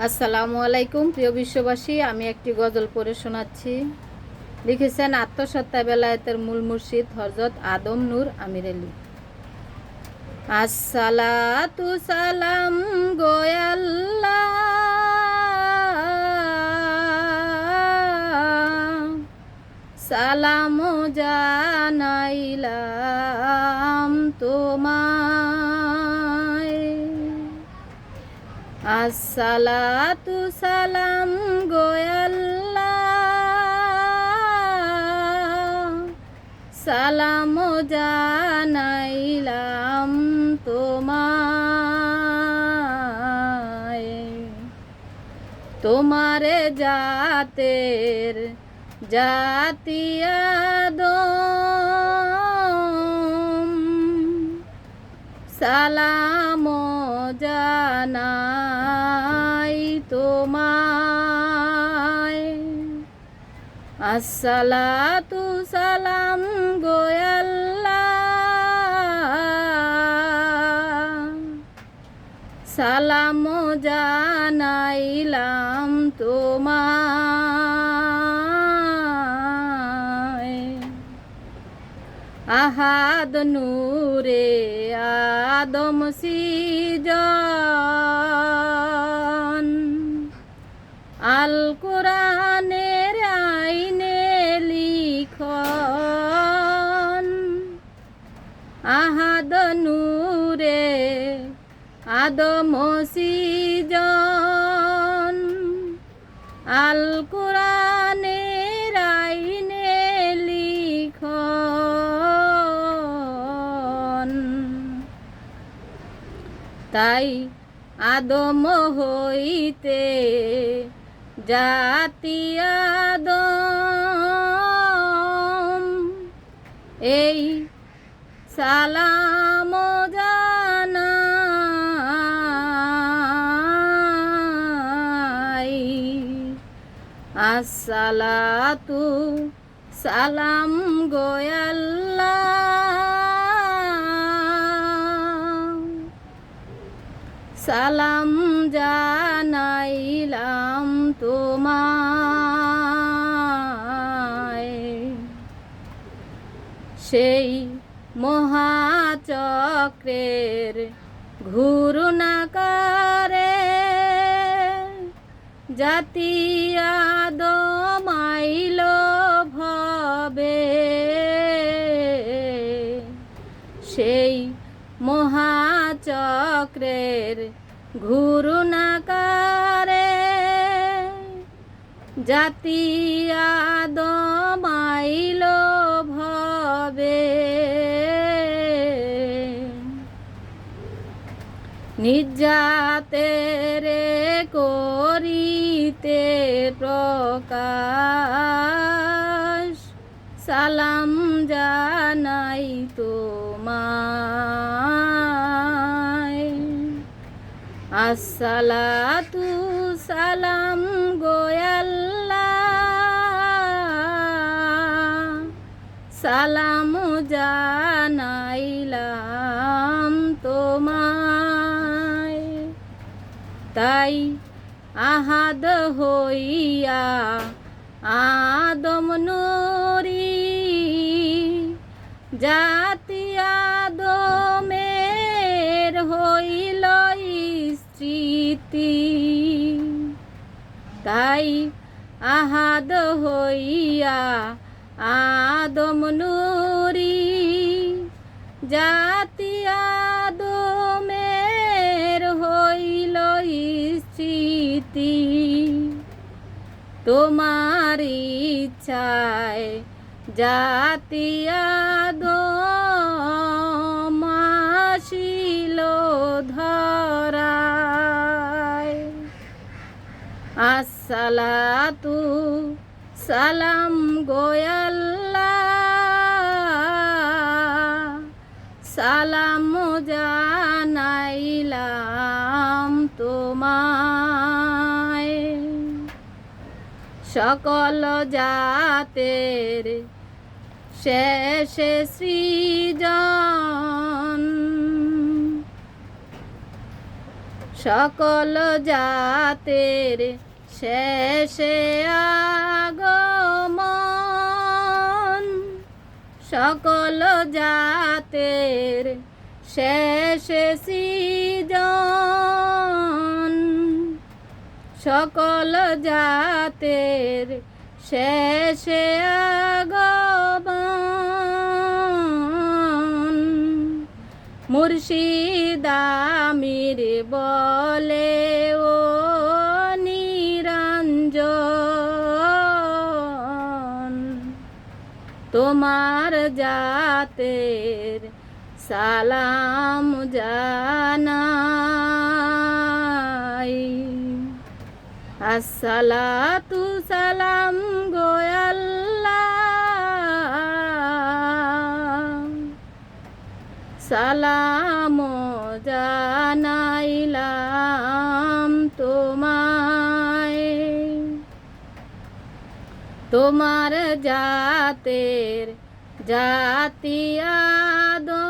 আসসালামু আলাইকুম, প্রিয় বিশ্ববাসী, আমি একটি গজল পড়ে শোনাচ্ছি। লিখেছেন আত্মসত্তা বেলায়েতের মূল মুর্শিদ হজরত আদম নূর আমির আলী। আসসালাতু সালাম গোয়াল্লাহ সালাম জানাইলাম আসসালাতু সালাম সালাম জানাইলাম তোমায়। তোমারে জাতের জাতিয়াদম সালাম জানাই তোমায়। আসসালাতু সালাম গোয়াল্লা সালাম জানাইলাম তোমায়। আহাদ নূরে আদম সিজন। আল কোরআনের আইনে লিখন। আহাদ নূরে আদম সিজন। আল কোরআনের আইনে লিখন। তাই আদম হইতে জাতি আদম এই সালাম জানাই। আসসালাতু সালাম গোয়াল্লা সালাম জানাইলাম তোমায়। সেই মহাচক্রের ঘূর্ণাকারে জাতি আদমাইল ভবে সেই মহাচক্রের ঘূর্ণাকারে জাতি আদমাইল ভবে। নির্যাতের করিতে প্রকাশ। সালাম জানাই তোমায় আসসালাতু সালাম গোয়াল্লা সালাম জানাইলাম তোমায়। তাই আহাদ হইয়া আদম নুরি। জাতি আদমের তাই আহাদ হইয়া আদম নুরি জাতি আদমের হইল স্মৃতি তোমার ইচ্ছায় জাতি আদমাশিল ধরায়। আসসালাতু সালাম গোয়াল্লা সালাম জানাইলাম তোমায়। সকল জাতের শেষে সৃজন। সকল জাতের শেষে আগমন। সকল জাতের শেষে সৃজন। সকল জাতের শেষে আগমন। মুর্শিদামির বলে তোমার জাতের সালাম জানাই। আসসালাতু সালাম গোয়াল্লা সালাম তোমার জাতের জাতি আদম।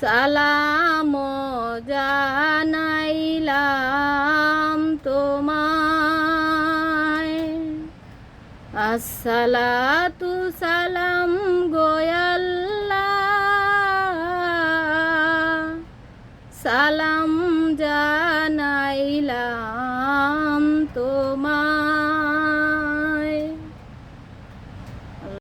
সালাম জানাইলাম তোমায়। আসসালাতু সালাম